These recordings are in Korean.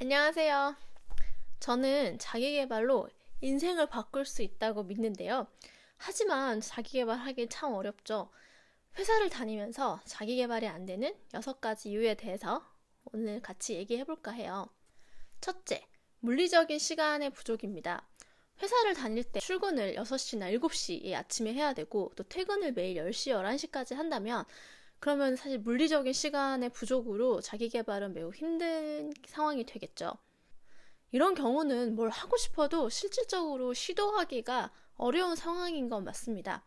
안녕하세요. 저는 자기계발로 인생을 바꿀 수 있다고 믿는데요. 하지만 자기계발하기 참 어렵죠. 회사를 다니면서 자기계발이 안 되는 여섯 가지 이유에 대해서 오늘 같이 얘기해 볼까 해요. 첫째, 물리적인 시간의 부족입니다. 회사를 다닐 때 출근을 6시나 7시에 아침에 해야 되고 또 퇴근을 매일 10시, 11시까지 한다면 그러면 사실 물리적인 시간의 부족으로 자기 개발은 매우 힘든 상황이 되겠죠. 이런 경우는 뭘 하고 싶어도 실질적으로 시도하기가 어려운 상황인 건 맞습니다.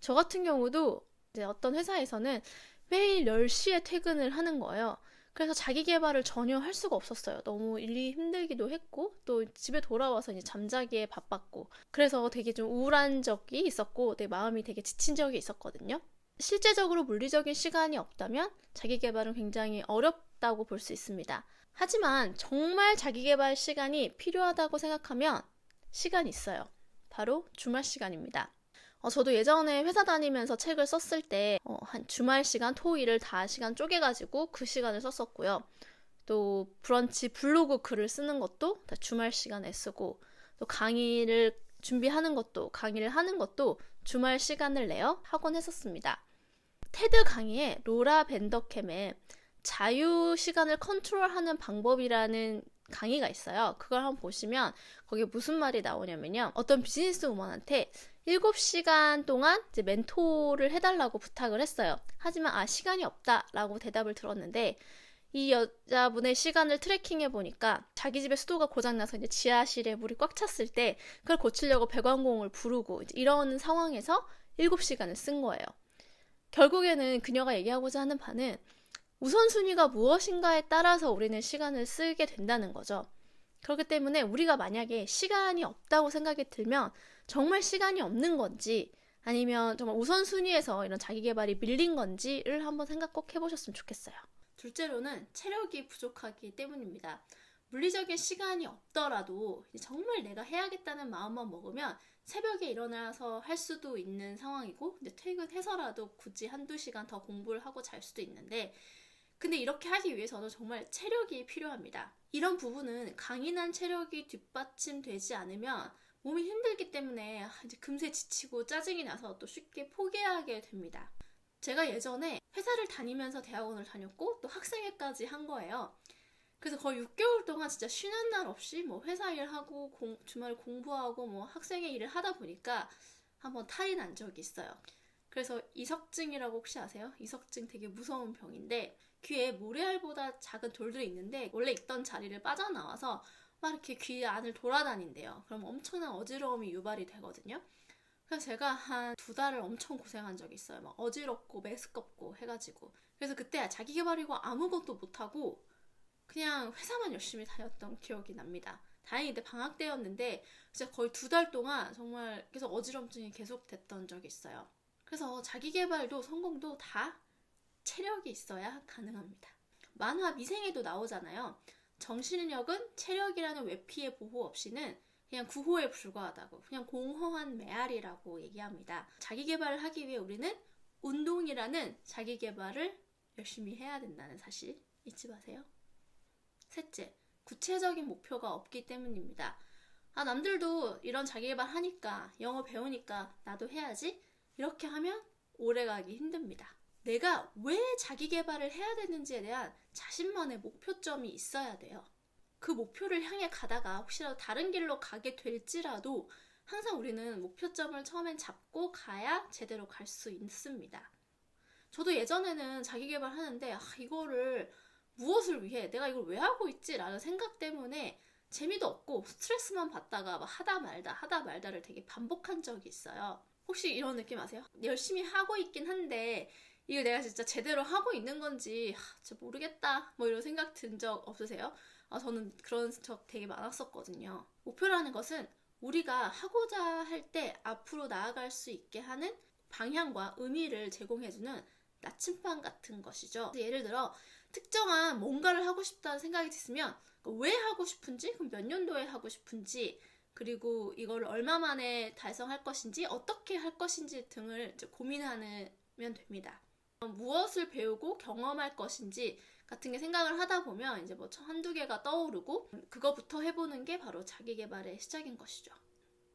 저 같은 경우도 이제 어떤 회사에서는 매일 10시에 퇴근을 하는 거예요. 그래서 자기 개발을 전혀 할 수가 없었어요. 너무 일이 힘들기도 했고, 또 집에 돌아와서 이제 잠자기에 바빴고, 그래서 되게 좀 우울한 적이 있었고, 내 마음이 되게 지친 적이 있었거든요. 실제적으로 물리적인 시간이 없다면 자기 개발은 굉장히 어렵다고 볼 수 있습니다. 하지만 정말 자기 개발 시간이 필요하다고 생각하면 시간이 있어요. 바로 주말 시간입니다. 어, 저도 예전에 회사 다니면서 책을 썼을 때, 어, 한 주말 시간, 토 일을 다 시간 쪼개가지고 그 시간을 썼었고요. 또 브런치 블로그 글을 쓰는 것도 다 주말 시간에 쓰고, 또 강의를 준비하는 것도, 강의를 하는 것도 주말 시간을 내어 하곤 했었습니다. 테드 강의에 로라 벤더캠의 자유 시간을 컨트롤하는 방법이라는 강의가 있어요. 그걸 한번 보시면 거기에 무슨 말이 나오냐면요. 어떤 비즈니스 우먼한테 7시간 동안 이제 멘토를 해달라고 부탁을 했어요. 하지만 아, 시간이 없다라고 대답을 들었는데 이 여자분의 시간을 트래킹해 보니까 자기 집에 수도가 고장나서 이제 지하실에 물이 꽉 찼을 때 그걸 고치려고 배관공을 부르고 이런 상황에서 7시간을 쓴 거예요. 결국에는 그녀가 얘기하고자 하는 바는 우선순위가 무엇인가에 따라서 우리는 시간을 쓰게 된다는 거죠. 그렇기 때문에 우리가 만약에 시간이 없다고 생각이 들면 정말 시간이 없는 건지 아니면 정말 우선순위에서 이런 자기개발이 밀린 건지를 한번 생각 꼭 해보셨으면 좋겠어요. 둘째로는 체력이 부족하기 때문입니다. 물리적인 시간이 없더라도 정말 내가 해야겠다는 마음만 먹으면 새벽에 일어나서 할 수도 있는 상황이고 이제 퇴근해서라도 굳이 한두 시간 더 공부를 하고 잘 수도 있는데 근데 이렇게 하기 위해서는 정말 체력이 필요합니다. 이런 부분은 강인한 체력이 뒷받침되지 않으면 몸이 힘들기 때문에 이제 금세 지치고 짜증이 나서 또 쉽게 포기하게 됩니다. 제가 예전에 회사를 다니면서 대학원을 다녔고 또 학생회까지 한 거예요. 그래서 거의 6개월 동안 진짜 쉬는 날 없이 뭐 회사 일하고 공, 주말 공부하고 뭐 학생의 일을 하다 보니까 한번 탈이 난 적이 있어요. 그래서 이석증이라고 혹시 아세요? 이석증 되게 무서운 병인데 귀에 모래알보다 작은 돌들이 있는데 원래 있던 자리를 빠져나와서 막 이렇게 귀 안을 돌아다닌대요. 그럼 엄청난 어지러움이 유발이 되거든요. 그래서 제가 한 두 달을 엄청 고생한 적이 있어요. 막 어지럽고 메스껍고 해가지고. 그래서 그때 자기 개발이고 아무것도 못하고 그냥 회사만 열심히 다녔던 기억이 납니다. 다행히 이때 방학 때였는데 진짜 거의 두 달 동안 정말 계속 어지럼증이 계속 됐던 적이 있어요. 그래서 자기 개발도 성공도 다 체력이 있어야 가능합니다. 만화 미생에도 나오잖아요. 정신력은 체력이라는 외피의 보호 없이는 그냥 구호에 불과하다고 그냥 공허한 메아리라고 얘기합니다. 자기 개발을 하기 위해 우리는 운동이라는 자기 개발을 열심히 해야 된다는 사실 잊지 마세요. 셋째, 구체적인 목표가 없기 때문입니다. 아, 남들도 이런 자기개발 하니까, 영어 배우니까 나도 해야지? 이렇게 하면 오래 가기 힘듭니다. 내가 왜 자기개발을 해야 되는지에 대한 자신만의 목표점이 있어야 돼요. 그 목표를 향해 가다가 혹시라도 다른 길로 가게 될지라도 항상 우리는 목표점을 처음엔 잡고 가야 제대로 갈 수 있습니다. 저도 예전에는 자기개발 하는데, 아, 이거를 무엇을 위해 내가 이걸 왜 하고 있지? 라는 생각 때문에 재미도 없고 스트레스만 받다가 막 하다 말다 하다 말다를 되게 반복한 적이 있어요. 혹시 이런 느낌 아세요? 열심히 하고 있긴 한데 이거 내가 진짜 제대로 하고 있는 건지 하, 진짜 모르겠다 뭐 이런 생각 든 적 없으세요? 아, 저는 그런 적 되게 많았었거든요. 목표라는 것은 우리가 하고자 할 때 앞으로 나아갈 수 있게 하는 방향과 의미를 제공해주는 나침반 같은 것이죠. 예를 들어 특정한 뭔가를 하고 싶다는 생각이 드으면 왜 하고 싶은지, 그럼 몇 년도에 하고 싶은지, 그리고 이걸 얼마 만에 달성할 것인지, 어떻게 할 것인지 등을 고민하면 됩니다. 무엇을 배우고 경험할 것인지, 같은 게 생각을 하다 보면 이제 뭐 한두 개가 떠오르고 그거부터 해보는 게 바로 자기 개발의 시작인 것이죠.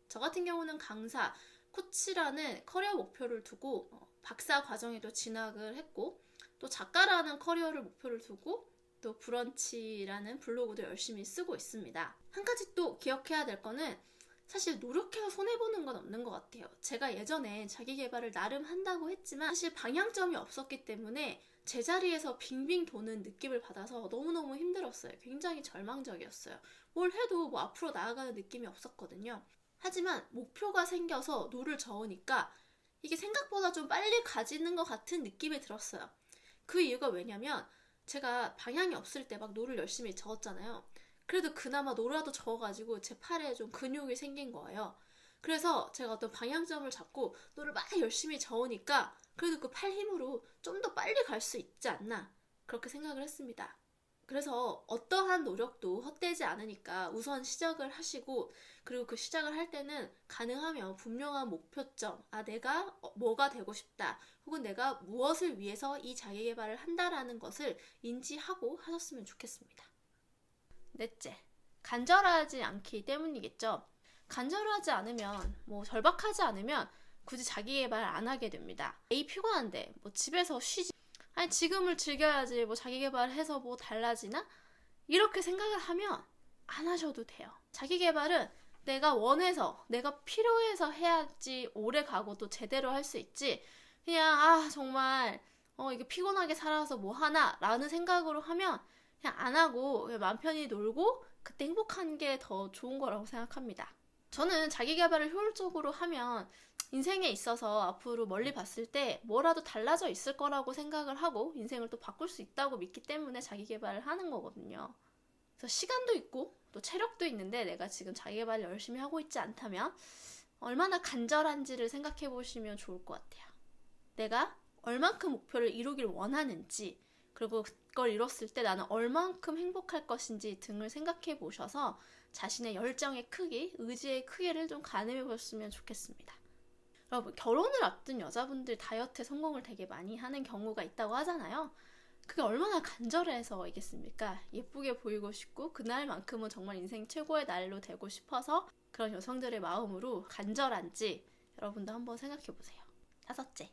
저 같은 경우는 강사, 코치라는 커리어 목표를 두고 어, 박사 과정에도 진학을 했고 또 작가라는 커리어를 목표를 두고 또 브런치라는 블로그도 열심히 쓰고 있습니다. 한 가지 또 기억해야 될 거는 사실 노력해서 손해보는 건 없는 것 같아요. 제가 예전에 자기 개발을 나름 한다고 했지만 사실 방향점이 없었기 때문에 제자리에서 빙빙 도는 느낌을 받아서 너무너무 힘들었어요. 굉장히 절망적이었어요. 뭘 해도 뭐 앞으로 나아가는 느낌이 없었거든요. 하지만 목표가 생겨서 노를 저으니까 이게 생각보다 좀 빨리 가지는 것 같은 느낌이 들었어요. 그 이유가 왜냐면 제가 방향이 없을 때 막 노를 열심히 저었잖아요. 그래도 그나마 노라도 저어가지고 제 팔에 좀 근육이 생긴 거예요. 그래서 제가 어떤 방향점을 잡고 노를 막 열심히 저으니까 그래도 그 팔 힘으로 좀 더 빨리 갈 수 있지 않나 그렇게 생각을 했습니다. 그래서 어떠한 노력도 헛되지 않으니까 우선 시작을 하시고 그리고 그 시작을 할 때는 가능하면 분명한 목표점, 아 내가 어, 뭐가 되고 싶다, 혹은 내가 무엇을 위해서 이 자기 개발을 한다라는 것을 인지하고 하셨으면 좋겠습니다. 넷째, 간절하지 않기 때문이겠죠. 간절하지 않으면, 뭐 절박하지 않으면 굳이 자기 개발 안 하게 됩니다. 에이 피곤한데 뭐 집에서 쉬지. 아니 지금을 즐겨야지 뭐 자기 개발해서 뭐 달라지나? 이렇게 생각을 하면 안 하셔도 돼요. 자기 개발은 내가 원해서, 내가 필요해서 해야지 오래 가고 또 제대로 할 수 있지. 그냥 아 정말 어 이게 피곤하게 살아서 뭐 하나 라는 생각으로 하면 그냥 안 하고 그냥 맘 편히 놀고 그때 행복한 게 더 좋은 거라고 생각합니다. 저는 자기 개발을 효율적으로 하면 인생에 있어서 앞으로 멀리 봤을 때 뭐라도 달라져 있을 거라고 생각을 하고 인생을 또 바꿀 수 있다고 믿기 때문에 자기 개발을 하는 거거든요. 그래서 시간도 있고 또 체력도 있는데 내가 지금 자기 개발을 열심히 하고 있지 않다면 얼마나 간절한지를 생각해 보시면 좋을 것 같아요. 내가 얼만큼 목표를 이루길 원하는지 그리고 그걸 이뤘을 때 나는 얼만큼 행복할 것인지 등을 생각해 보셔서 자신의 열정의 크기, 의지의 크기를 좀 가늠해 보셨으면 좋겠습니다. 여러분, 결혼을 앞둔 여자분들 다이어트에 성공을 되게 많이 하는 경우가 있다고 하잖아요. 그게 얼마나 간절해서이겠습니까? 예쁘게 보이고 싶고, 그날만큼은 정말 인생 최고의 날로 되고 싶어서 그런 여성들의 마음으로 간절한지 여러분도 한번 생각해 보세요. 다섯째.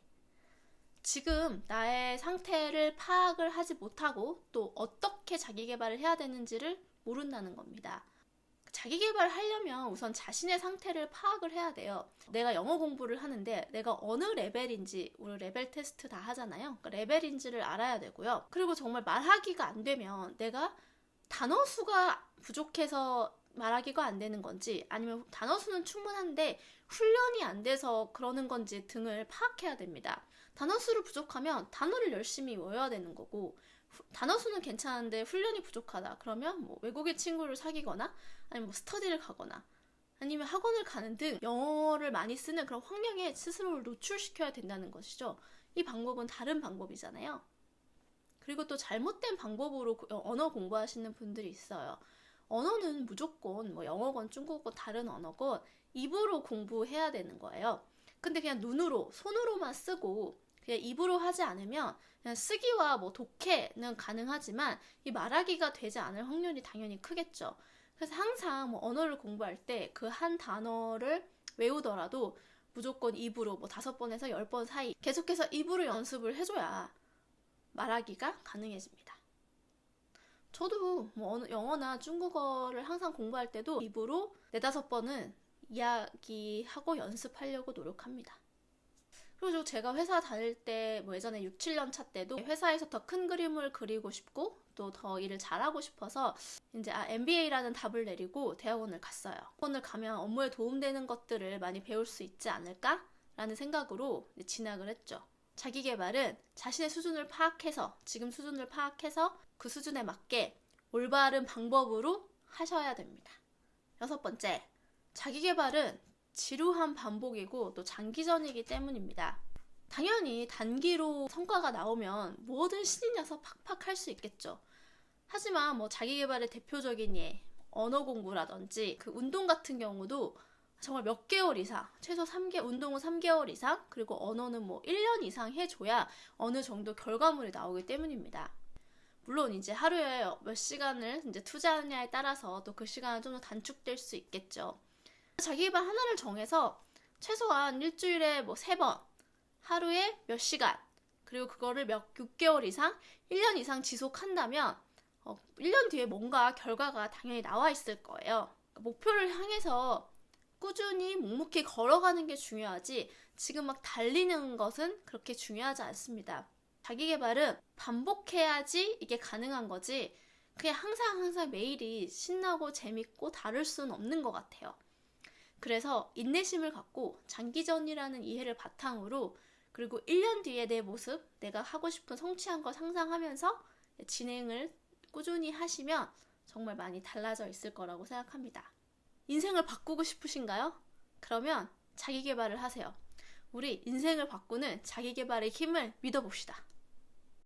지금 나의 상태를 파악을 하지 못하고 또 어떻게 자기 개발을 해야 되는지를 모른다는 겁니다. 자기 개발을 하려면 우선 자신의 상태를 파악을 해야 돼요. 내가 영어 공부를 하는데 내가 어느 레벨인지 우리 레벨 테스트 다 하잖아요. 그 레벨인지를 알아야 되고요. 그리고 정말 말하기가 안 되면 내가 단어 수가 부족해서 말하기가 안 되는 건지 아니면 단어 수는 충분한데 훈련이 안 돼서 그러는 건지 등을 파악해야 됩니다. 단어 수를 부족하면 단어를 열심히 외워야 되는 거고 단어 수는 괜찮은데 훈련이 부족하다. 그러면 뭐 외국인 친구를 사귀거나 아니면 뭐 스터디를 가거나 아니면 학원을 가는 등 영어를 많이 쓰는 그런 환경에 스스로를 노출시켜야 된다는 것이죠. 이 방법은 다른 방법이잖아요. 그리고 또 잘못된 방법으로 언어 공부하시는 분들이 있어요. 언어는 무조건 뭐 영어건 중국어건 다른 언어건 입으로 공부해야 되는 거예요. 근데 그냥 눈으로 손으로만 쓰고 그냥 입으로 하지 않으면 그냥 쓰기와 뭐 독해는 가능하지만 이 말하기가 되지 않을 확률이 당연히 크겠죠. 그래서 항상 뭐 언어를 공부할 때 그 한 단어를 외우더라도 무조건 입으로 뭐 다섯 번에서 열 번 사이 계속해서 입으로 연습을 해줘야 말하기가 가능해집니다. 저도 뭐 영어나 중국어를 항상 공부할 때도 입으로 네다섯 번은 이야기하고 연습하려고 노력합니다. 그리고 제가 회사 다닐 때, 뭐 예전에 6, 7년 차 때도 회사에서 더 큰 그림을 그리고 싶고, 또 더 일을 잘하고 싶어서, 이제 아, MBA라는 답을 내리고 대학원을 갔어요. 대학원을 가면 업무에 도움되는 것들을 많이 배울 수 있지 않을까? 라는 생각으로 진학을 했죠. 자기 개발은 자신의 수준을 파악해서, 지금 수준을 파악해서 그 수준에 맞게 올바른 방법으로 하셔야 됩니다. 여섯 번째, 자기 개발은 지루한 반복이고 또 장기전이기 때문입니다. 당연히 단기로 성과가 나오면 뭐든 신이 나서 팍팍 할 수 있겠죠. 하지만 뭐 자기 개발의 대표적인 예, 언어 공부라든지 그 운동 같은 경우도 정말 몇 개월 이상, 최소 3개, 운동은 3개월 이상, 그리고 언어는 뭐 1년 이상 해줘야 어느 정도 결과물이 나오기 때문입니다. 물론 이제 하루에 몇 시간을 이제 투자하느냐에 따라서 또 그 시간은 좀 더 단축될 수 있겠죠. 자기 개발 하나를 정해서 최소한 일주일에 뭐 세 번, 하루에 몇 시간, 그리고 그거를 몇 6개월 이상, 1년 이상 지속한다면 어, 1년 뒤에 뭔가 결과가 당연히 나와 있을 거예요. 목표를 향해서 꾸준히 묵묵히 걸어가는 게 중요하지 지금 막 달리는 것은 그렇게 중요하지 않습니다. 자기 개발은 반복해야지 이게 가능한 거지 그냥 항상 항상 매일이 신나고 재밌고 다를 수는 없는 것 같아요. 그래서 인내심을 갖고 장기전이라는 이해를 바탕으로 그리고 1년 뒤에 내 모습, 내가 하고 싶은 성취한 걸 상상하면서 진행을 꾸준히 하시면 정말 많이 달라져 있을 거라고 생각합니다. 인생을 바꾸고 싶으신가요? 그러면 자기 개발을 하세요. 우리 인생을 바꾸는 자기 개발의 힘을 믿어봅시다.